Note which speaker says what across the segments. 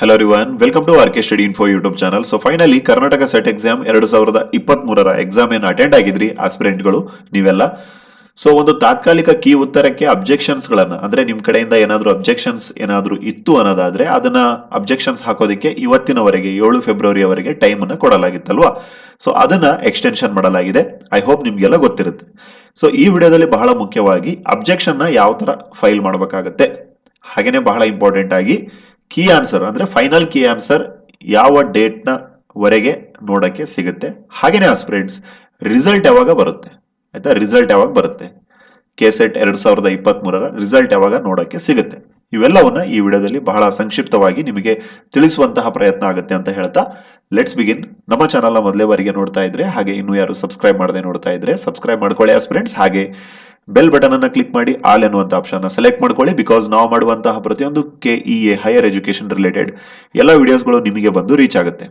Speaker 1: Hello ರಿವನ್ welcome to R K study info YouTube channel so finally Karnataka SET exam ಎರಡು ಸಾವಿರದ ಇಪ್ಪತ್ತ್ ಮೂರರ exam ಏನು ಅಟೆಂಡ್ ಆಗಿದ್ರಿ ಆಸ್ಪಿರೆಂಟ್ಗಳು ನೀವೆಲ್ಲ? ಸೊ ಒಂದು ತಾತ್ಕಾಲಿಕ ಕೀ ಉತ್ತರಕ್ಕೆ ಅಬ್ಜೆಕ್ಷನ್ಸ್ ಗಳನ್ನ, ಅಂದ್ರೆ ನಿಮ್ ಕಡೆಯಿಂದ ಏನಾದರೂ ಅಬ್ಜೆಕ್ಷನ್ಸ್ ಏನಾದರೂ ಇತ್ತು ಅನ್ನೋದಾದ್ರೆ ಅದನ್ನ ಅಬ್ಜೆಕ್ಷನ್ಸ್ ಹಾಕೋದಕ್ಕೆ ಇವತ್ತಿನವರೆಗೆ, ಏಳು ಫೆಬ್ರವರಿಯವರೆಗೆ ಟೈಮ್ ಅನ್ನ ಕೊಡಲಾಗಿತ್ತಲ್ವಾ? ಸೊ ಅದನ್ನ ಎಕ್ಸ್ಟೆನ್ಷನ್ ಮಾಡಲಾಗಿದೆ. ಐ ಹೋಪ್ ನಿಮ್ಗೆಲ್ಲ ಗೊತ್ತಿರುತ್ತೆ. ಸೊ ಈ ವಿಡಿಯೋದಲ್ಲಿ ಬಹಳ ಮುಖ್ಯವಾಗಿ ಅಬ್ಜೆಕ್ಷನ್ನ ಯಾವ ತರ ಫೈಲ್ ಮಾಡಬೇಕಾಗತ್ತೆ? ಹಾಗೇನೆ ಬಹಳ ಇಂಪಾರ್ಟೆಂಟ್ ಆಗಿ ಕೀ ಆನ್ಸರ್ ಅಂದರೆ ಫೈನಲ್ ಕೀ ಆನ್ಸರ್ ಯಾವ ಡೇಟ್ನ ವರೆಗೆ ನೋಡಕ್ಕೆ ಸಿಗುತ್ತೆ. ಹಾಗೇನೆ ಆಸ್ಪಿರೆಂಟ್ಸ್ ರಿಸಲ್ಟ್ ಯಾವಾಗ ಬರುತ್ತೆ? ಆಯಿತಾ? ರಿಸಲ್ಟ್ ಯಾವಾಗ ಬರುತ್ತೆ? ಕೆ ಸೆಟ್ ಎರಡ್ ಸಾವಿರದ ಇಪ್ಪತ್ತ್ ಮೂರರ ರಿಸಲ್ಟ್ ಯಾವಾಗ ನೋಡೋಕ್ಕೆ ಸಿಗುತ್ತೆ? ಇವೆಲ್ಲವನ್ನ ಈ ವಿಡಿಯೋದಲ್ಲಿ ಬಹಳ ಸಂಕ್ಷಿಪ್ತವಾಗಿ ನಿಮಗೆ ತಿಳಿಸುವಂತಹ ಪ್ರಯತ್ನ ಆಗುತ್ತೆ ಅಂತ ಹೇಳ್ತಾ ಲೆಟ್ಸ್ ಬಿಗಿನ್ ನಮ್ಮ ಚಾನಲ್ನ ಮೊದಲೇ ಬಾರಿಗೆ ನೋಡ್ತಾ ಇದ್ರೆ, ಹಾಗೆ ಇನ್ನು ಯಾರು ಸಬ್ಸ್ಕ್ರೈಬ್ ಮಾಡದೆ ನೋಡ್ತಾ ಇದ್ರೆ ಸಬ್ಸ್ಕ್ರೈಬ್ ಮಾಡ್ಕೊಳ್ಳಿ ಫ್ರೆಂಡ್ಸ್ ಹಾಗೆ ಬೆಲ್ ಬಟನ್ ಅನ್ನು ಕ್ಲಿಕ್ ಮಾಡಿ ಆಲ್ ಎನ್ನುವಂತ ಆಪ್ಷನ್ ಸೆಲೆಕ್ಟ್ ಮಾಡ್ಕೊಳ್ಳಿ ಬಿಕಾಸ್ ನಾವು ಮಾಡುವಂತಹ ಪ್ರತಿಯೊಂದು K E A higher education related ಎಲ್ಲ ವಿಡಿಯೋಸ್ಗಳು ನಿಮಗೆ ಬಂದು ರೀಚ್ ಆಗುತ್ತೆ.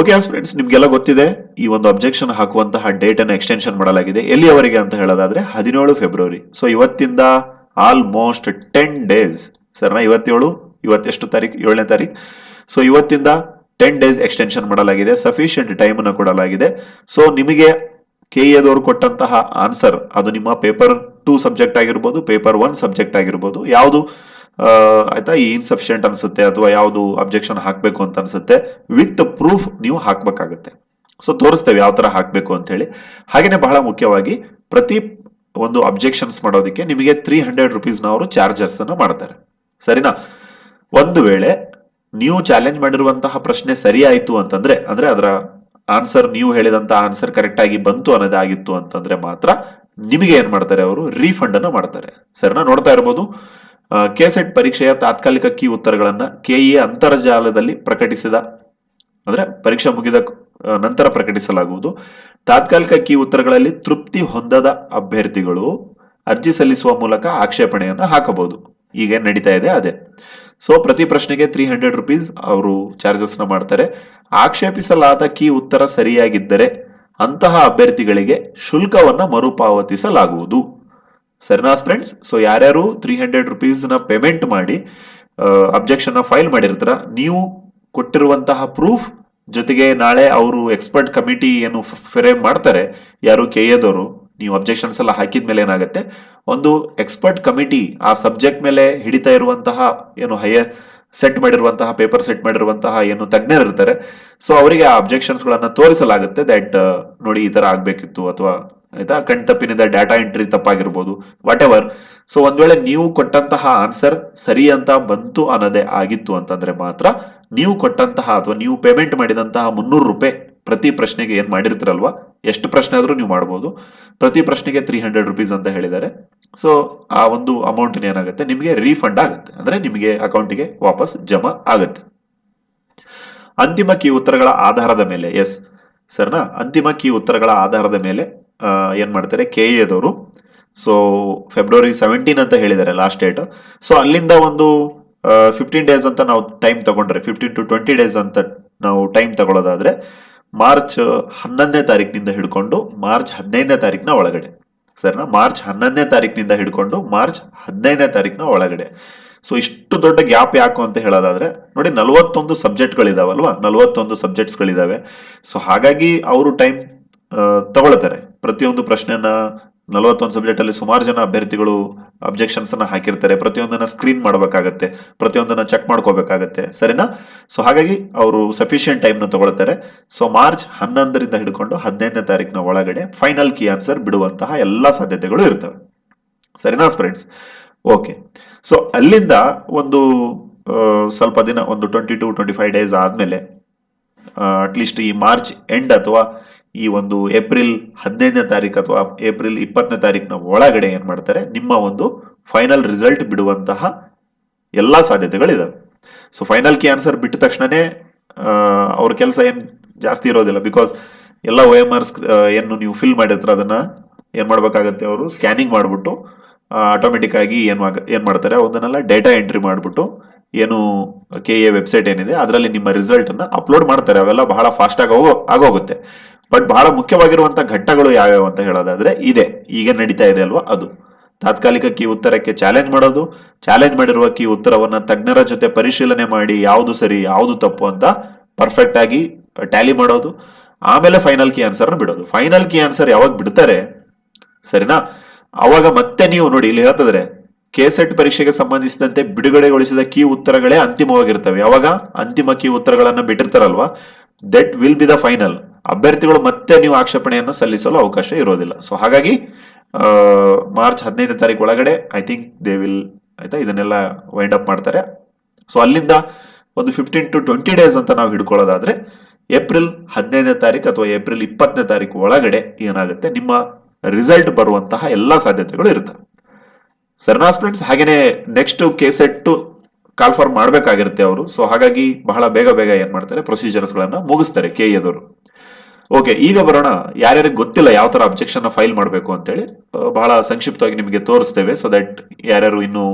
Speaker 1: ಓಕೆ ಫ್ರೆಂಡ್ಸ್ ನಿಮಗೆಲ್ಲ ಗೊತ್ತಿದೆ, ಈ ಒಂದು ಅಬ್ಜೆಕ್ಷನ್ ಹಾಕುವಂತಹ ಡೇಟ್ ಅನ್ನು ಎಕ್ಸ್ಟೆನ್ಷನ್ ಮಾಡಲಾಗಿದೆ. ಎಲ್ಲಿಯವರೆಗೆ ಅಂತ ಹೇಳೋದಾದ್ರೆ ಹದಿನೇಳು ಫೆಬ್ರವರಿ ಸೊ ಇವತ್ತಿಂದ ಆಲ್ಮೋಸ್ಟ್ ಟೆನ್ ಡೇಸ್ ಸರ್ನ? ಇವತ್ತೇಳು, ಇವತ್ತೆಷ್ಟು ತಾರೀಕು? ಏಳನೇ ತಾರೀಕು? ಸೊ ಇವತ್ತಿಂದ ಟೆನ್ ಡೇಸ್ ಎಕ್ಸ್ಟೆನ್ಷನ್ ಮಾಡಲಾಗಿದೆ. ಸಫಿಷಿಯಂಟ್ ಟೈಮ್ ಅನ್ನು ಕೊಡಲಾಗಿದೆ. ಸೊ ನಿಮಗೆ ಕೆ ಎದವರು ಕೊಟ್ಟಂತಹ ಆನ್ಸರ್ ಅದು ನಿಮ್ಮ ಪೇಪರ್ ಟೂ ಸಬ್ಜೆಕ್ಟ್ ಆಗಿರ್ಬೋದು ಪೇಪರ್ ಒನ್ ಸಬ್ಜೆಕ್ಟ್ ಆಗಿರ್ಬೋದು. ಯಾವುದು ಆಯ್ತಾ, ಈ ಇನ್ಸಫಿಷಿಯಂಟ್ ಅನ್ಸುತ್ತೆ, ಅಥವಾ ಯಾವುದು ಅಬ್ಜೆಕ್ಷನ್ ಹಾಕಬೇಕು ಅಂತ ಅನ್ಸುತ್ತೆ ವಿತ್ ಪ್ರೂಫ್ ನೀವು ಹಾಕಬೇಕಾಗುತ್ತೆ. ಸೊ ತೋರಿಸ್ತೇವೆ ಯಾವ ತರ ಹಾಕಬೇಕು ಅಂತ ಹೇಳಿ. ಹಾಗೇನೆ ಬಹಳ ಮುಖ್ಯವಾಗಿ, ಪ್ರತಿ ಒಂದು ಅಬ್ಜೆಕ್ಷನ್ಸ್ ಮಾಡೋದಕ್ಕೆ ನಿಮಗೆ ತ್ರೀ ಹಂಡ್ರೆಡ್ ರುಪೀಸ್ನ ಅವರು ಚಾರ್ಜಸ್ ಅನ್ನ ಮಾಡ್ತಾರೆ. ಸರಿನಾ? ಒಂದು ವೇಳೆ ನೀವು ಚಾಲೆಂಜ್ ಮಾಡಿರುವಂತಹ ಪ್ರಶ್ನೆ ಸರಿಯಾಯಿತು ಅಂತಂದ್ರೆ, ಅಂದ್ರೆ ಅದರ ಆನ್ಸರ್ ನೀವು ಹೇಳಿದಂತ ಆನ್ಸರ್ ಕರೆಕ್ಟ್ ಆಗಿ ಬಂತು ಅನ್ನೋದಾಗಿತ್ತು ಅಂತಂದ್ರೆ ಮಾತ್ರ ನಿಮಗೆ ಏನ್ ಮಾಡ್ತಾರೆ ಅವರು? ರೀಫಂಡ್ ಅನ್ನ ಮಾಡ್ತಾರೆ. ಸರಿನಾ ನೋಡ್ತಾ ಇರ್ಬೋದು. ಕೆಸೆಟ್ ಪರೀಕ್ಷೆಯ ತಾತ್ಕಾಲಿಕ ಕೀ ಉತ್ತರಗಳನ್ನ ಕೆಇ ಅಂತರ್ಜಾಲದಲ್ಲಿ ಪ್ರಕಟಿಸಿದ, ಅಂದ್ರೆ ಪರೀಕ್ಷೆ ಮುಗಿದ ನಂತರ ಪ್ರಕಟಿಸಲಾಗುವುದು. ತಾತ್ಕಾಲಿಕ ಕೀ ಉತ್ತರಗಳಲ್ಲಿ ತೃಪ್ತಿ ಹೊಂದದ ಅಭ್ಯರ್ಥಿಗಳು ಅರ್ಜಿ ಸಲ್ಲಿಸುವ ಮೂಲಕ ಆಕ್ಷೇಪಣೆಯನ್ನು ಹಾಕಬಹುದು. ಈಗ ನಡೀತಾ ಇದೆ ಅದೇ ಸೊ ಪ್ರತಿ ಪ್ರಶ್ನೆಗೆ ತ್ರೀ ಹಂಡ್ರೆಡ್ ರುಪೀಸ್ ಅವರು ನ ಮಾಡ್ತಾರೆ ಆಕ್ಷೇಪಿಸಲಾದ ಕೀ ಉತ್ತರ ಸರಿಯಾಗಿದ್ದರೆ ಅಂತಹ ಅಭ್ಯರ್ಥಿಗಳಿಗೆ ಶುಲ್ಕವನ್ನ ಮರುಪಾವತಿಸಲಾಗುವುದು ಸರಿನಾ ಫ್ರೆಂಡ್ಸ್ ಸೊ ಯಾರ್ಯಾರು ತ್ರೀ ಹಂಡ್ರೆಡ್ನ ಪೇಮೆಂಟ್ ಮಾಡಿ ಅಬ್ಜೆಕ್ಷನ್ನ ಫೈಲ್ ಮಾಡಿರ್ತಾರ ನೀವು ಕೊಟ್ಟಿರುವಂತಹ ಪ್ರೂಫ್ ಜೊತೆಗೆ ನಾಳೆ ಅವರು ಎಕ್ಸ್ಪರ್ಟ್ ಕಮಿಟಿ ಏನು ಫ್ರೇಮ್ ಮಾಡ್ತಾರೆ ಯಾರು ಕೆ ಎದವರು ನೀವು ಅಬ್ಜೆಕ್ಷನ್ಸ್ ಎಲ್ಲ ಹಾಕಿದ ಮೇಲೆ ಏನಾಗುತ್ತೆ? ಒಂದು ಎಕ್ಸ್ಪರ್ಟ್ ಕಮಿಟಿ ಆ ಸಬ್ಜೆಕ್ಟ್ ಮೇಲೆ ಹಿಡಿತಾ ಇರುವಂತಹ ಏನು ಹೈಯರ್ ಸೆಟ್ ಮಾಡಿರುವಂತಹ ಪೇಪರ್ ಸೆಟ್ ಮಾಡಿರುವಂತಹ ಏನು ತಜ್ಞರು ಇರ್ತಾರೆ. ಸೊ ಅವರಿಗೆ ಆ ಅಬ್ಜೆಕ್ಷನ್ಸ್ ಗಳನ್ನ ತೋರಿಸಲಾಗುತ್ತೆ ದಟ್ ನೋಡಿ ಈ ತರ ಆಗಬೇಕಿತ್ತು ಅಥವಾ ಆಯ್ತಾ? ಕಣ್ತಪ್ಪಿನಿಂದ ಡಾಟಾ ಎಂಟ್ರಿ ತಪ್ಪಾಗಿರ್ಬೋದು ವಾಟ್ ಎವರ್ ಸೊ ಒಂದ್ ವೇಳೆ ನೀವು ಕೊಟ್ಟಂತಹ ಆನ್ಸರ್ ಸರಿ ಅಂತ ಬಂತು ಅನ್ನೋದೇ ಆಗಿತ್ತು ಅಂತಂದ್ರೆ ಮಾತ್ರ ನೀವು ಕೊಟ್ಟಂತಹ ಅಥವಾ ನೀವು ಪೇಮೆಂಟ್ ಮಾಡಿದಂತಹ ಮುನ್ನೂರು ರೂಪಾಯಿ ಪ್ರತಿ ಪ್ರಶ್ನೆಗೆ ಏನ್ ಮಾಡಿರ್ತೀರಲ್ವಾ? ಎಷ್ಟು ಪ್ರಶ್ನೆ ಆದರೂ ನೀವು ಮಾಡ್ಬೋದು. ಪ್ರತಿ ಪ್ರಶ್ನೆಗೆ ತ್ರೀ ಹಂಡ್ರೆಡ್ ರುಪೀಸ್ ಅಂತ ಹೇಳಿದ್ದಾರೆ. ಸೊ ಆ ಒಂದು ಅಮೌಂಟ್ ಏನಾಗುತ್ತೆ? ನಿಮಗೆ ರೀಫಂಡ್ ಆಗುತ್ತೆ. ಅಂದರೆ ನಿಮಗೆ ಅಕೌಂಟಿಗೆ ವಾಪಸ್ ಜಮಾ ಆಗುತ್ತೆ. ಅಂತಿಮ ಕೀ ಉತ್ತರಗಳ ಆಧಾರದ ಮೇಲೆ ಎಸ್ ಸರ್ನಾ ಅಂತಿಮ ಕೀ ಉತ್ತರಗಳ ಆಧಾರದ ಮೇಲೆ ಏನು ಮಾಡ್ತಾರೆ? ಕೆ ಎದವರು ಸೊ ಫೆಬ್ರವರಿ ಸೆವೆಂಟೀನ್ ಅಂತ ಹೇಳಿದ್ದಾರೆ ಲಾಸ್ಟ್ ಡೇಟ್ ಸೊ ಅಲ್ಲಿಂದ ಒಂದು ಫಿಫ್ಟೀನ್ ಡೇಸ್ ಅಂತ ನಾವು ಟೈಮ್ ತಗೊಂಡ್ರೆ ಫಿಫ್ಟೀನ್ ಟು ಟ್ವೆಂಟಿ ಡೇಸ್ ಅಂತ ನಾವು ಟೈಮ್ ತಗೊಳ್ಳೋದಾದ್ರೆ ಮಾರ್ಚ್ ಹನ್ನೊಂದನೇ ತಾರೀಕಿನಿಂದ ಹಿಡ್ಕೊಂಡು ಮಾರ್ಚ್ ಹದಿನೈದನೇ ತಾರೀಕಿನ ಒಳಗಡೆ. ಸರಿನಾ? ಮಾರ್ಚ್ ಹನ್ನೊಂದನೇ ತಾರೀಕಿನಿಂದ ಹಿಡ್ಕೊಂಡು ಮಾರ್ಚ್ ಹದಿನೈದನೇ ತಾರೀಕಿನ ಒಳಗಡೆ. ಸೊ ಇಷ್ಟು ದೊಡ್ಡ ಗ್ಯಾಪ್ ಯಾಕು ಅಂತ ಹೇಳೋದಾದ್ರೆ, ನೋಡಿ ನಲವತ್ತೊಂದು ಸಬ್ಜೆಕ್ಟ್ಗಳಿದಾವಲ್ವಾ? ನಲವತ್ತೊಂದು ಸಬ್ಜೆಕ್ಟ್ಸ್ಗಳಿದಾವೆ. ಸೊ ಹಾಗಾಗಿ ಅವರು ಟೈಮ್ ತಗೊಳ್ತಾರೆ. ಪ್ರತಿಯೊಂದು ಪ್ರಶ್ನೆನ ನಲವತ್ತೊಂದು ಸಬ್ಜೆಕ್ಟಲ್ಲಿ ಸುಮಾರು ಜನ ಅಭ್ಯರ್ಥಿಗಳು ಅಬ್ಜೆಕ್ಷನ್ಸ್ ಅನ್ನ ಹಾಕಿರ್ತಾರೆ. ಪ್ರತಿಯೊಂದನ್ನ ಸ್ಕ್ರೀನ್ ಮಾಡಬೇಕಾಗತ್ತೆ. ಪ್ರತಿಯೊಂದನ್ನ ಚೆಕ್ ಮಾಡ್ಕೋಬೇಕಾಗತ್ತೆ. ಸರಿನಾ? ಸೊ ಹಾಗಾಗಿ ಅವರು ಸಫಿಷಿಯಂಟ್ ಟೈಮ್ನ ತಗೊಳ್ತಾರೆ. ಸೊ ಮಾರ್ಚ್ ಹನ್ನೊಂದರಿಂದ ಹಿಡ್ಕೊಂಡು ಹದಿನೈದನೇ ತಾರೀಕಿನ ಒಳಗಡೆ ಫೈನಲ್ ಕೀ ಆನ್ಸರ್ ಬಿಡುವಂತಹ ಎಲ್ಲಾ ಸಾಧ್ಯತೆಗಳು ಇರ್ತವೆ. ಸರಿನಾ ಫ್ರೆಂಡ್ಸ್ ಓಕೆ ಸೊ ಅಲ್ಲಿಂದ ಒಂದು ಸ್ವಲ್ಪ ದಿನ, ಒಂದು twenty to twenty five days ಆದ್ಮೇಲೆ ಅಟ್ಲೀಸ್ಟ್ ಈ ಮಾರ್ಚ್ ಎಂಡ್ ಅಥವಾ ಈ ಒಂದು ಏಪ್ರಿಲ್ ಹದಿನೈದನೇ ತಾರೀಕು ಅಥವಾ ಏಪ್ರಿಲ್ ಇಪ್ಪತ್ತನೇ ತಾರೀಕಿನ ಒಳಗಡೆ ಏನು ಮಾಡ್ತಾರೆ? ನಿಮ್ಮ ಒಂದು ಫೈನಲ್ ರಿಸಲ್ಟ್ ಬಿಡುವಂತಹ ಎಲ್ಲಾ ಸಾಧ್ಯತೆಗಳಿದಾವೆ. ಸೊ ಫೈನಲ್ ಕಿ ಆನ್ಸರ್ ಬಿಟ್ಟ ತಕ್ಷಣನೇ ಅವ್ರ ಕೆಲಸ ಏನು ಜಾಸ್ತಿ ಇರೋದಿಲ್ಲ. ಬಿಕಾಸ್ ಎಲ್ಲ ಒ ಎಂ ಆರ್ ಏನು ನೀವು ಫಿಲ್ ಮಾಡಿರ್ತೀರ, ಅದನ್ನ ಏನು ಮಾಡ್ಬೇಕಾಗತ್ತೆ ಅವರು? ಸ್ಕ್ಯಾನಿಂಗ್ ಮಾಡಿಬಿಟ್ಟು ಆಟೋಮೆಟಿಕ್ ಆಗಿ ಏನು ಏನು ಏನ್ ಮಾಡ್ತಾರೆ? ಒಂದನ್ನೆಲ್ಲ ಡೇಟಾ ಎಂಟ್ರಿ ಮಾಡ್ಬಿಟ್ಟು ಏನು ಕೆ ಎ ವೆಬ್ಸೈಟ್ ಏನಿದೆ, ಅದರಲ್ಲಿ ನಿಮ್ಮ ರಿಸಲ್ಟ್ ಅನ್ನ ಅಪ್ಲೋಡ್ ಮಾಡ್ತಾರೆ. ಅವೆಲ್ಲ ಬಹಳ ಫಾಸ್ಟ್ ಆಗಿ ಹೋಗೋ, ಆಗೋಗುತ್ತೆ. ಬಟ್ ಬಹಳ ಮುಖ್ಯವಾಗಿರುವಂತ ಘಟ್ಟಗಳು ಯಾವ್ಯಾವ ಅಂತ ಹೇಳೋದಾದ್ರೆ ಇದೆ. ಈಗ ನಡೀತಾ ಇದೆ ಅಲ್ವಾ? ಅದು. ತಾತ್ಕಾಲಿಕ ಕೀ ಉತ್ತರಕ್ಕೆ ಚಾಲೆಂಜ್ ಮಾಡೋದು ಚಾಲೆಂಜ್ ಮಾಡಿರುವ ಕೀ ಉತ್ತರವನ್ನ ತಜ್ಞರ ಜೊತೆ ಪರಿಶೀಲನೆ ಮಾಡಿ ಯಾವುದು ಸರಿ, ಯಾವುದು ತಪ್ಪು ಅಂತ ಪರ್ಫೆಕ್ಟ್ ಆಗಿ ಟ್ಯಾಲಿ ಮಾಡೋದು. ಆಮೇಲೆ ಫೈನಲ್ ಕೀ ಆನ್ಸರ್ ಬಿಡೋದು. ಫೈನಲ್ ಕೀ ಆನ್ಸರ್ ಯಾವಾಗ ಬಿಡ್ತಾರೆ? ಸರಿನಾ? ಅವಾಗ ಮತ್ತೆ ನೀವು ನೋಡಿ, ಇಲ್ಲಿ ಹೇಳ್ತಿದ್ರೆ ಕೆಸೆಟ್ ಪರೀಕ್ಷೆಗೆ ಸಂಬಂಧಿಸಿದಂತೆ ಬಿಡುಗಡೆಗೊಳಿಸಿದ ಕೀ ಉತ್ತರಗಳೇ ಅಂತಿಮವಾಗಿರ್ತವೆ. ಯಾವಾಗ? ಅಂತಿಮ ಕೀ ಉತ್ತರಗಳನ್ನು ಬಿಟ್ಟಿರ್ತಾರಲ್ವಾ? That will be the final ಅಭ್ಯರ್ಥಿಗಳು ಮತ್ತೆ ನೀವು ಆಕ್ಷೇಪಣೆಯನ್ನು ಸಲ್ಲಿಸಲು ಅವಕಾಶ ಇರೋದಿಲ್ಲ. ಸೊ ಹಾಗಾಗಿ ಮಾರ್ಚ್ ಹದಿನೈದನೇ ತಾರೀಕು ಒಳಗಡೆ ಐ ಥಿಂಕ್ ದೇ ವಿಲ್ ಆಯ್ತಾ? ಇದನ್ನೆಲ್ಲ ವೈಂಡ್ ಅಪ್ ಮಾಡ್ತಾರೆ. ಸೊ ಅಲ್ಲಿಂದ ಒಂದು ಫಿಫ್ಟೀನ್ ಟು ಟ್ವೆಂಟಿ ಡೇಸ್ ಅಂತ ನಾವು ಹಿಡ್ಕೊಳ್ಳೋದಾದ್ರೆ, ಏಪ್ರಿಲ್ ಹದಿನೈದನೇ ತಾರೀಕು ಅಥವಾ ಏಪ್ರಿಲ್ ಇಪ್ಪತ್ತನೇ ತಾರೀಕು ಒಳಗಡೆ ಏನಾಗುತ್ತೆ? ನಿಮ್ಮ ರಿಸಲ್ಟ್ ಬರುವಂತಹ ಎಲ್ಲ ಸಾಧ್ಯತೆಗಳು ಇರ್ತವೆ ಸರ್ನಾ ಸ್ಪ್ರೆಂಡ್ಸ್ ಹಾಗೇನೆ ನೆಕ್ಸ್ಟ್ ಕೇಸೆಟ್ ಕಾಲ್ಫಾರ್ಮ್ ಮಾಡಬೇಕಾಗಿರುತ್ತೆ ಅವರು. ಸೊ ಹಾಗಾಗಿ ಬಹಳ ಬೇಗ ಬೇಗ ಏನ್ ಮಾಡ್ತಾರೆ ಪ್ರೊಸೀಜರ್ಸ್ ಗಳನ್ನ ಮುಗಿಸ್ತಾರೆ ಕೆ ಎದವರು ಓಕೆ ಈಗ ಬರೋಣ. ಯಾರ್ಯಾರಿಗೆ ಗೊತ್ತಿಲ್ಲ ಯಾವ ತರ ಅಬ್ಜೆಕ್ಷನ್ ಫೈಲ್ ಮಾಡಬೇಕು ಅಂತೇಳಿ ಬಹಳ ಸಂಕ್ಷಿಪ್ತವಾಗಿ ನಿಮಗೆ ತೋರಿಸ್ತೇವೆ ಸೊ ದಟ್ ಯಾರ್ಯಾರು ಇನ್ನು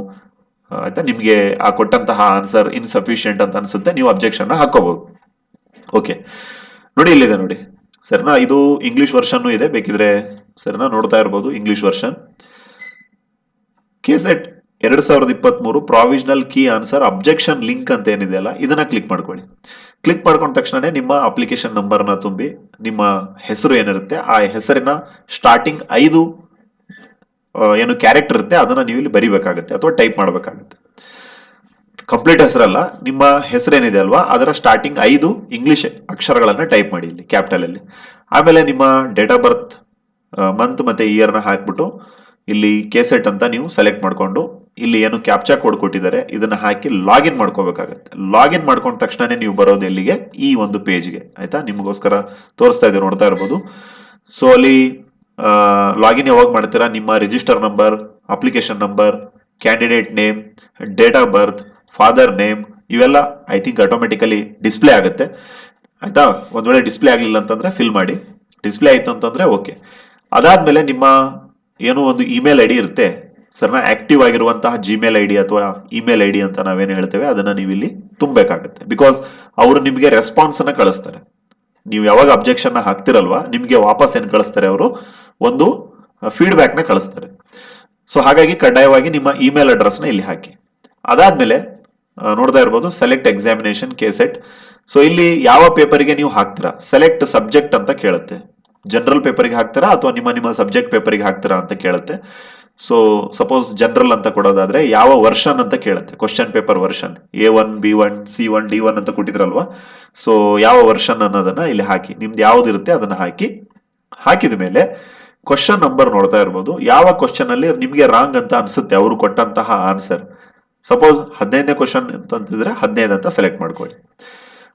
Speaker 1: ಆಯ್ತಾ, ನಿಮಗೆ ಆ ಕೊಟ್ಟಂತಹ ಆನ್ಸರ್ ಇನ್ಸಫಿಷಿಯಂಟ್ ಅಂತ ಅನ್ಸುತ್ತೆ, ನೀವು ಅಬ್ಜೆಕ್ಷನ್ ಹಾಕೋಬಹುದು ಓಕೆ ನೋಡಿ ಇಲ್ಲಿದೆ ನೋಡಿ. ಸರ್ನಾ, ಇದು ಇಂಗ್ಲಿಷ್ ವರ್ಷನ್ ಇದೆ, ಬೇಕಿದ್ರೆ ಸರ್ನಾ ನೋಡ್ತಾ ಇರ್ಬೋದು ಇಂಗ್ಲಿಷ್ ವರ್ಷನ್ ಕೆಸೆಟ್ ಎರಡ್ ಸಾವಿರದ ಇಪ್ಪತ್ತ್ ಮೂರು provisional key answer objection link ಅಂತ ಏನಿದೆಯಲ್ಲ ಇದನ್ನ ಕ್ಲಿಕ್ ಮಾಡ್ಕೊಳ್ಳಿ. ಕ್ಲಿಕ್ ಮಾಡ್ಕೊಂಡ ತಕ್ಷಣನೇ ನಿಮ್ಮ ಅಪ್ಲಿಕೇಶನ್ ನಂಬರ್ನ ತುಂಬಿ, ನಿಮ್ಮ ಹೆಸರು ಏನಿರುತ್ತೆ, ಆ ಹೆಸರಿನ ಸ್ಟಾರ್ಟಿಂಗ್ ಐದು ಏನು ಕ್ಯಾರೆಕ್ಟರ್ ಇರುತ್ತೆ, ಅದನ್ನ ನೀವು ಇಲ್ಲಿ ಬರಿಬೇಕಾಗುತ್ತೆ ಅಥವಾ ಟೈಪ್ ಮಾಡಬೇಕಾಗುತ್ತೆ. ಕಂಪ್ಲೀಟ್ ಹೆಸರಲ್ಲ, ನಿಮ್ಮ ಹೆಸರೇನಿದೆ ಅಲ್ವಾ, ಅದರ ಸ್ಟಾರ್ಟಿಂಗ್ ಐದು ಇಂಗ್ಲಿಷ್ ಅಕ್ಷರಗಳನ್ನ ಟೈಪ್ ಮಾಡಿ ಇಲ್ಲಿ ಕ್ಯಾಪಿಟಲಲ್ಲಿ ಆಮೇಲೆ ನಿಮ್ಮ ಡೇಟ್ ಆಫ್ ಬರ್ತ್ ಮಂತ್ ಮತ್ತೆ ಇಯರ್ನ ಹಾಕ್ಬಿಟ್ಟು ಇಲ್ಲಿ ಕೆಸೆಟ್ ಅಂತ ನೀವು ಸೆಲೆಕ್ಟ್ ಮಾಡಿಕೊಂಡು, ಇಲ್ಲಿ ಏನು ಕ್ಯಾಪ್ಚಾ ಕೋಡ್ ಕೊಟ್ಟಿದ್ದಾರೆ, ಇದನ್ನ ಹಾಕಿ ಲಾಗಿನ್ ಮಾಡ್ಕೋಬೇಕಾಗತ್ತೆ. ಲಾಗಿನ್ ಮಾಡ್ಕೊಂಡ ತಕ್ಷಣನೇ ನೀವು ಬರೋದು ಎಲ್ಲಿಗೆ? ಈ ಒಂದು ಪೇಜ್ಗೆ ಆಯ್ತಾ? ನಿಮಗೋಸ್ಕರ ತೋರಿಸ್ತಾ ಇದೆ ನೋಡ್ತಾ ಇರ್ಬೋದು. ಸೊ ಅಲ್ಲಿ ಲಾಗಿನ್ ಯಾವಾಗ ಮಾಡ್ತೀರಾ? ನಿಮ್ಮ register number application number candidate name date of birth father name ಇವೆಲ್ಲ ಐ ಥಿಂಕ್ ಆಟೋಮೆಟಿಕಲಿ ಡಿಸ್ಪ್ಲೇ ಆಗುತ್ತೆ. ಆಯ್ತಾ? ಒಂದು ವೇಳೆ ಡಿಸ್ಪ್ಲೇ ಆಗಲಿಲ್ಲ ಅಂತಂದ್ರೆ ಫಿಲ್ ಮಾಡಿ. ಡಿಸ್ಪ್ಲೇ ಆಯ್ತು ಅಂತಂದ್ರೆ ಓಕೆ ಅದಾದ್ಮೇಲೆ ನಿಮ್ಮ ಏನೋ ಒಂದು ಇಮೇಲ್ ಐ ಡಿ ಇರುತ್ತೆ ಸರ್ನ ಆಕ್ಟಿವ್ ಆಗಿರುವಂತಹ ಜಿಮೇಲ್ ಐ ಡಿ ಅಥವಾ ಇಮೇಲ್ ಐ ಡಿ ಅಂತ ನಾವೇನು ಹೇಳ್ತೇವೆ, ಅದನ್ನ ನೀವು ಇಲ್ಲಿ ತುಂಬಬೇಕಾಗುತ್ತೆ. ಬಿಕಾಸ್ ಅವರು ನಿಮಗೆ ರೆಸ್ಪಾನ್ಸ್ ಅನ್ನ ಕಳಿಸ್ತಾರೆ. ನೀವು ಯಾವಾಗ ಅಬ್ಜೆಕ್ಷನ್ ಹಾಕ್ತಿರಲ್ವಾ, ನಿಮಗೆ ವಾಪಸ್ ಏನು ಕಳಿಸ್ತಾರೆ ಅವರು? ಒಂದು ಫೀಡ್ಬ್ಯಾಕ್ನ ಕಳಿಸ್ತಾರೆ. ಸೊ ಹಾಗಾಗಿ ಕಡ್ಡಾಯವಾಗಿ ನಿಮ್ಮ ಇಮೇಲ್ ಅಡ್ರೆಸ್ನ ಇಲ್ಲಿ ಹಾಕಿ. ಅದಾದ್ಮೇಲೆ ನೋಡ್ತಾ ಇರ್ಬೋದು ಸೆಲೆಕ್ಟ್ ಎಕ್ಸಾಮಿನೇಷನ್ ಕೇಸೆಟ್ ಸೊ ಇಲ್ಲಿ ಯಾವ ಪೇಪರ್ಗೆ ನೀವು ಹಾಕ್ತೀರಾ? ಸೆಲೆಕ್ಟ್ ಸಬ್ಜೆಕ್ಟ್ ಅಂತ ಕೇಳುತ್ತೆ. ಜನರಲ್ ಪೇಪರ್ಗೆ ಹಾಕ್ತೀರಾ ಅಥವಾ ನಿಮ್ಮ ನಿಮ್ಮ ಸಬ್ಜೆಕ್ಟ್ ಪೇಪರ್ಗೆ ಹಾಕ್ತೀರಾ ಅಂತ ಕೇಳುತ್ತೆ. ಸೊ ಸಪೋಸ್ ಜನರಲ್ ಅಂತ ಕೊಡೋದಾದ್ರೆ ಯಾವ ವರ್ಷನ್ ಅಂತ ಕೇಳುತ್ತೆ. Question paper version A one B one C one D one ಅಂತ ಕೊಟ್ಟಿದ್ರಲ್ವಾ? ಸೊ ಯಾವ ವರ್ಷನ್ ಅನ್ನೋದನ್ನ ಇಲ್ಲಿ ಹಾಕಿ. ನಿಮ್ದು ಯಾವ್ದು ಇರುತ್ತೆ ಅದನ್ನ ಹಾಕಿ. ಹಾಕಿದ ಮೇಲೆ ಕ್ವಶನ್ ನಂಬರ್ ನೋಡ್ತಾ ಇರ್ಬೋದು. ಯಾವ ಕ್ವಶನ್ ಅಲ್ಲಿ ನಿಮ್ಗೆ ರಾಂಗ್ ಅಂತ ಅನ್ಸುತ್ತೆ? ಅವರು ಕೊಟ್ಟಂತಹ ಆನ್ಸರ್ ಸಪೋಸ್ ಹದಿನೈದನೇ ಕ್ವಶನ್ ಅಂತಂತಿದ್ರೆ ಹದಿನೈದು ಅಂತ ಸೆಲೆಕ್ಟ್ ಮಾಡ್ಕೊಳ್ಳಿ.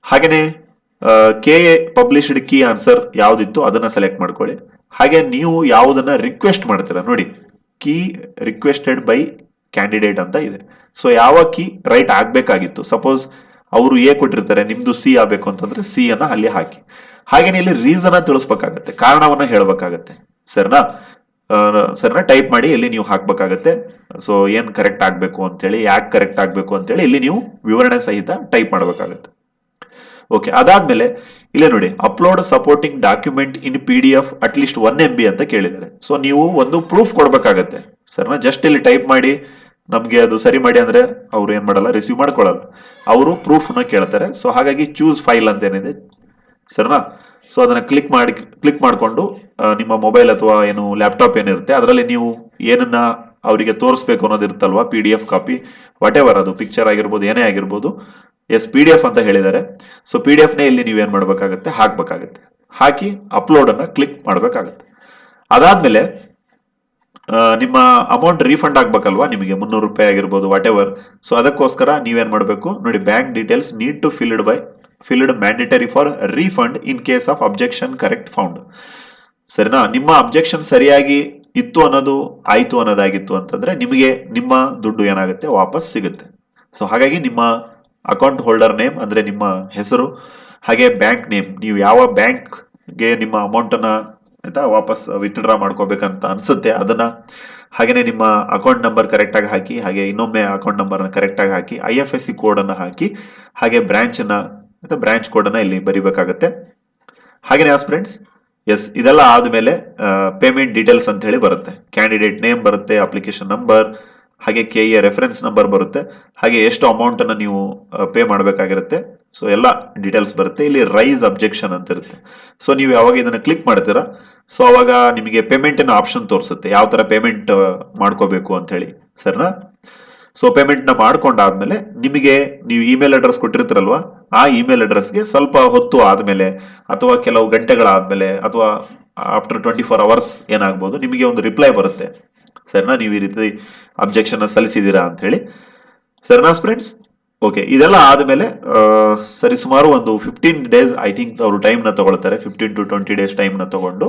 Speaker 1: ಹಾಗೇನೆ K A published key answer ಯಾವುದಿತ್ತು ಅದನ್ನ ಸೆಲೆಕ್ಟ್ ಮಾಡ್ಕೊಳ್ಳಿ. ಹಾಗೆ ನೀವು ಯಾವುದನ್ನು ರಿಕ್ವೆಸ್ಟ್ ಮಾಡ್ತೀರಾ ನೋಡಿ ಕೀ ರಿಕ್ವೆಸ್ಟೆಡ್ ಬೈ ಕ್ಯಾಂಡಿಡೇಟ್ ಅಂತ ಇದೆ. ಸೊ ಯಾವ ಕೀ ರೈಟ್ ಆಗಬೇಕಾಗಿತ್ತು? ಸಪೋಸ್ ಅವರು ಎ ಕೊಟ್ಟಿರ್ತಾರೆ, ನಿಮ್ದು ಸಿ ಆಗಬೇಕು ಅಂತಂದ್ರೆ ಸಿ ಅನ್ನ ಅಲ್ಲಿ ಹಾಕಿ. ಹಾಗೇನೆ ಇಲ್ಲಿ ರೀಸನ್ ತಿಳಿಸ್ಬೇಕಾಗತ್ತೆ, ಕಾರಣವನ್ನ ಹೇಳ್ಬೇಕಾಗತ್ತೆ. ಸರ್ನಾ? ಸರ್ನ ಟೈಪ್ ಮಾಡಿ ಇಲ್ಲಿ ನೀವು ಹಾಕ್ಬೇಕಾಗತ್ತೆ. ಸೊ ಏನ್ ಕರೆಕ್ಟ್ ಆಗಬೇಕು ಅಂತೇಳಿ, ಯಾಕೆ ಕರೆಕ್ಟ್ ಆಗಬೇಕು ಅಂತೇಳಿ ಇಲ್ಲಿ ನೀವು ವಿವರಣೆ ಸಹಿತ ಟೈಪ್ ಮಾಡಬೇಕಾಗತ್ತೆ. ಓಕೆ ಅದಾದ್ಮೇಲೆ ಇಲ್ಲೇ ನೋಡಿ upload supporting document in P D F at least one M ಅಂತ ಕೇಳಿದ್ದಾರೆ. ಸೊ ನೀವು ಒಂದು ಪ್ರೂಫ್ ಕೊಡ್ಬೇಕಾಗತ್ತೆ. ಸರ್ನ ಜಸ್ಟ್ ಇಲ್ಲಿ ಟೈಪ್ ಮಾಡಿ, ನಮ್ಗೆ ಅದು ಸರಿ ಮಾಡಿ ಅಂದ್ರೆ ಅವ್ರು ಏನ್ ಮಾಡಲ್ಲ ರಿಸೀವ್ ಮಾಡ್ಕೊಳ್ಳಲ್ಲ ಅವರು ಪ್ರೂಫ್ನ ಕೇಳ್ತಾರೆ. ಸೊ ಹಾಗಾಗಿ ಚೂಸ್ ಫೈಲ್ ಅಂತ ಏನಿದೆ. ಸರ್ನಾ ಸೊ ಅದನ್ನ ಕ್ಲಿಕ್ ಮಾಡಿ ಕ್ಲಿಕ್ ಮಾಡಿಕೊಂಡು ನಿಮ್ಮ ಮೊಬೈಲ್ ಅಥವಾ ಏನು ಲ್ಯಾಪ್ಟಾಪ್ ಏನಿರುತ್ತೆ, ಅದರಲ್ಲಿ ನೀವು ಏನನ್ನ ಅವರಿಗೆ ತೋರಿಸ್ಬೇಕು ಅನ್ನೋದು ಇರುತ್ತಲ್ವಾ? P D F copy whatever ಅದು ಪಿಕ್ಚರ್ ಆಗಿರ್ಬೋದು, ಏನೇ ಆಗಿರ್ಬೋದು. ಎಸ್ ಪಿ ಡಿ ಎಫ್ ಅಂತ ಹೇಳಿದ್ದಾರೆ. ಸೊ ಪಿ ಡಿ ಎಫ್ನೇ ಇಲ್ಲಿ ನೀವೇನು ಮಾಡಬೇಕಾಗತ್ತೆ? ಹಾಕಬೇಕಾಗತ್ತೆ. ಹಾಕಿ ಅಪ್ಲೋಡನ್ನು ಕ್ಲಿಕ್ ಮಾಡಬೇಕಾಗತ್ತೆ. ಅದಾದಮೇಲೆ ನಿಮ್ಮ ಅಮೌಂಟ್ ರೀಫಂಡ್ ಆಗ್ಬೇಕಲ್ವಾ? ನಿಮಗೆ ಮುನ್ನೂರು ರೂಪಾಯಿ ಆಗಿರ್ಬೋದು ವಾಟ್ ಎವರ್ ಸೊ ಅದಕ್ಕೋಸ್ಕರ ನೀವೇನು ಮಾಡಬೇಕು? ನೋಡಿ bank details need to filled by filled mandatory for refund in case of objection correct found ಸರಿನಾ? ನಿಮ್ಮ ಅಬ್ಜೆಕ್ಷನ್ ಸರಿಯಾಗಿ ಇತ್ತು ಅನ್ನೋದು, ಆಯ್ತು ಅನ್ನೋದಾಗಿತ್ತು ಅಂತಂದ್ರೆ ನಿಮಗೆ ನಿಮ್ಮ ದುಡ್ಡು ಏನಾಗುತ್ತೆ? ವಾಪಸ್ ಸಿಗುತ್ತೆ. ಸೊ ಹಾಗಾಗಿ ನಿಮ್ಮ ಅಕೌಂಟ್ ಹೋಲ್ಡರ್ ನೇಮ್ ಅಂದ್ರೆ ನಿಮ್ಮ ಹೆಸರು, ಹಾಗೆ ಬ್ಯಾಂಕ್ ನೇಮ್ ನೀವು ಯಾವ ಬ್ಯಾಂಕ್ಗೆ ನಿಮ್ಮ ಅಮೌಂಟ್ ಆಯಿತಾ ವಾಪಸ್ ವಿತ್ಡ್ರಾ ಮಾಡ್ಕೋಬೇಕಂತ ಅನ್ಸುತ್ತೆ, ಅದನ್ನ ಹಾಗೆಯೇ ನಿಮ್ಮ ಅಕೌಂಟ್ ನಂಬರ್ ಕರೆಕ್ಟಾಗಿ ಹಾಕಿ, ಹಾಗೆ ಇನ್ನೊಮ್ಮೆ ಅಕೌಂಟ್ ನಂಬರ್ ಕರೆಕ್ಟಾಗಿ ಹಾಕಿ I F S C code ಅನ್ನ ಹಾಕಿ, ಹಾಗೆ ಬ್ರ್ಯಾಂಚನ್ನು ಆಯಿತಾ ಬ್ರ್ಯಾಂಚ್ ಕೋಡ್ ಅನ್ನ ಇಲ್ಲಿ ಬರಿಬೇಕಾಗತ್ತೆ. ಹಾಗೇನೆ ಫ್ರೆಂಡ್ಸ್ ಎಸ್ ಇದೆಲ್ಲ ಆದಮೇಲೆ ಪೇಮೆಂಟ್ ಡೀಟೇಲ್ಸ್ ಅಂತ ಹೇಳಿ ಬರುತ್ತೆ. ಕ್ಯಾಂಡಿಡೇಟ್ ನೇಮ್ ಬರುತ್ತೆ ಅಪ್ಲಿಕೇಶನ್ ನಂಬರ್ ಹಾಗೆ ಕೆ ಎ ರೆಫರೆನ್ಸ್ ನಂಬರ್ ಬರುತ್ತೆ. ಹಾಗೆ ಎಷ್ಟು ಅಮೌಂಟ್ ಅನ್ನ ನೀವು ಪೇ ಮಾಡಬೇಕಾಗಿರುತ್ತೆ. ಸೊ ಎಲ್ಲ ಡೀಟೇಲ್ಸ್ ಬರುತ್ತೆ. ಇಲ್ಲಿ ರೈಸ್ ಅಬ್ಜೆಕ್ಷನ್ ಅಂತ ಇರುತ್ತೆ. ಸೊ ನೀವು ಯಾವಾಗ ಇದನ್ನ ಕ್ಲಿಕ್ ಮಾಡ್ತೀರಾ? ಸೊ ಅವಾಗ ನಿಮಗೆ ಪೇಮೆಂಟಿನ ಆಪ್ಷನ್ ತೋರಿಸುತ್ತೆ. ಯಾವ ತರ ಪೇಮೆಂಟ್ ಮಾಡ್ಕೋಬೇಕು ಅಂತ ಹೇಳಿ ಸರಿನಾ? ಸೊ ಪೇಮೆಂಟ್ನ ಮಾಡ್ಕೊಂಡಾದ್ಮೇಲೆ ನಿಮಗೆ ನೀವು ಇಮೇಲ್ ಅಡ್ರೆಸ್ ಕೊಟ್ಟಿರ್ತೀರಲ್ವಾ, ಆ ಇಮೇಲ್ ಅಡ್ರೆಸ್ಗೆ ಸ್ವಲ್ಪ ಹೊತ್ತು ಆದಮೇಲೆ ಅಥವಾ ಕೆಲವು ಗಂಟೆಗಳಾದಮೇಲೆ ಅಥವಾ ಆಫ್ಟರ್ ಟ್ವೆಂಟಿ ಫೋರ್ ಅವರ್ಸ್ ಏನಾಗ್ಬೋದು, ನಿಮಗೆ ಒಂದು ರಿಪ್ಲೈ ಬರುತ್ತೆ. ಸರಿನಾ? ನೀವು ಈ ರೀತಿ ಅಬ್ಜೆಕ್ಷನ್ ಸಲ್ಲಿಸಿದ್ದೀರಾ ಅಂತ ಹೇಳಿ ಸರಿನಾ ಫ್ರೆಂಡ್ಸ್ ಓಕೆ ಇದೆಲ್ಲ ಆದಮೇಲೆ ಸರಿ ಸುಮಾರು ಒಂದು ಫಿಫ್ಟೀನ್ ಡೇಸ್ ಐ ಥಿಂಕ್ ಅವರು ಟೈಮ್ನ ತಗೊಳ್ತಾರೆ ಫಿಫ್ಟೀನ್ ಟು ಟ್ವೆಂಟಿ ಡೇಸ್ ಟೈಮ್ನ ತಗೊಂಡು.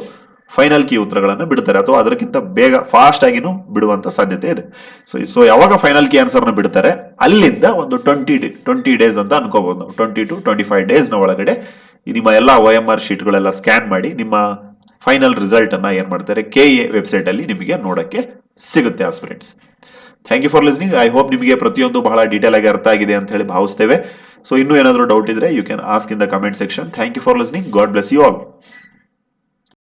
Speaker 1: ಫೈನಲ್ ಕೀ ಉತ್ತರಗಳನ್ನು ಬಿಡ್ತಾರೆ. ಅಥವಾ ಅದಕ್ಕಿಂತ ಬೇಗ ಫಾಸ್ಟ್ ಆಗಿನೂ ಬಿಡುವಂತ ಸಾಧ್ಯತೆ ಇದೆ. ಸೊ ಸೊ ಯಾವಾಗ ಫೈನಲ್ ಕೀ ಆನ್ಸರ್ನ ಬಿಡ್ತಾರೆ? ಅಲ್ಲಿಂದ ಒಂದು ಟ್ವೆಂಟಿ ಟ್ವೆಂಟಿ ಡೇಸ್ ಅಂತ ಅನ್ಕೋಬಹುದು ನಾವು. ಟ್ವೆಂಟಿ ಟು ಟ್ವೆಂಟಿ ಫೈವ್ ಡೇಸ್ನ ಒಳಗಡೆ ನಿಮ್ಮ ಎಲ್ಲ ಒ ಎಂ ಆರ್ ಶೀಟ್ಗಳೆಲ್ಲ ಸ್ಕ್ಯಾನ್ ಮಾಡಿ ನಿಮ್ಮ ಫೈನಲ್ ರಿಸಲ್ಟ್ ಅನ್ನ ಏನ್ ಮಾಡ್ತಾರೆ? ಕೆ ಎ ವೆಬ್ಸೈಟ್ ಅಲ್ಲಿ ನಿಮಗೆ ನೋಡಕ್ಕೆ ಸಿಗುತ್ತೆ aspirants thank you for listening I hope ನಿಮಗೆ ಪ್ರತಿಯೊಂದು ಬಹಳ ಡೀಟೇಲ್ ಆಗಿ ಅರ್ಥ ಆಗಿದೆ ಅಂತ ಹೇಳಿ ಭಾವಿಸ್ತೇವೆ. ಸೊ ಇನ್ನೂ ಏನಾದರೂ ಡೌಟ್ ಇದ್ರೆ you can ask in the comment section thank you for listening God bless you all